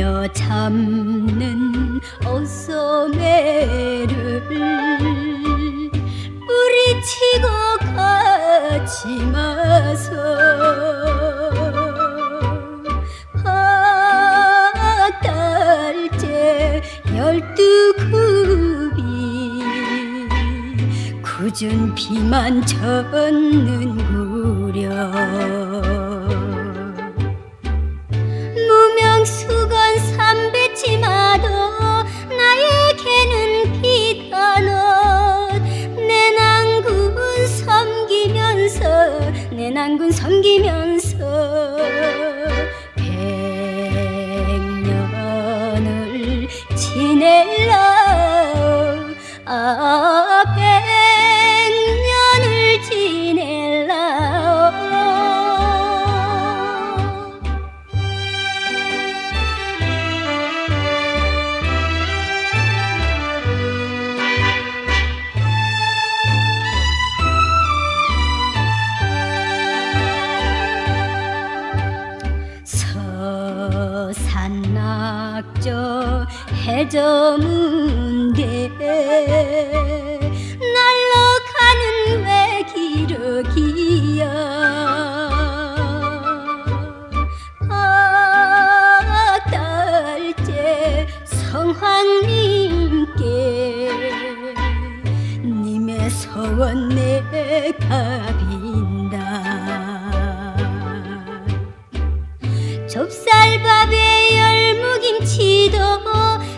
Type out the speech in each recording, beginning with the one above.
돌려 잡는 어썸매를. 뿌리치고 가지 마서 박달재 열두 굽이 굳은 비만 젖는구려 난군 섬기면서 백년을 지낼라 아 해저문대 날러 가는 왜 기러기야 박달재 성황님께 님의 서원 내 가 빈 좁쌀밥에 열무김치도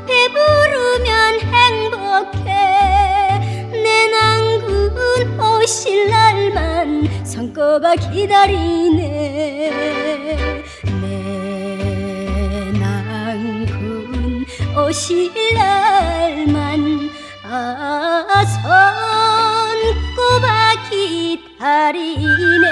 배부르면 행복해. 내 난군 오실 날만 손꼽아 기다리네. 내 난군 오실 날만 아 손꼽아 기다리네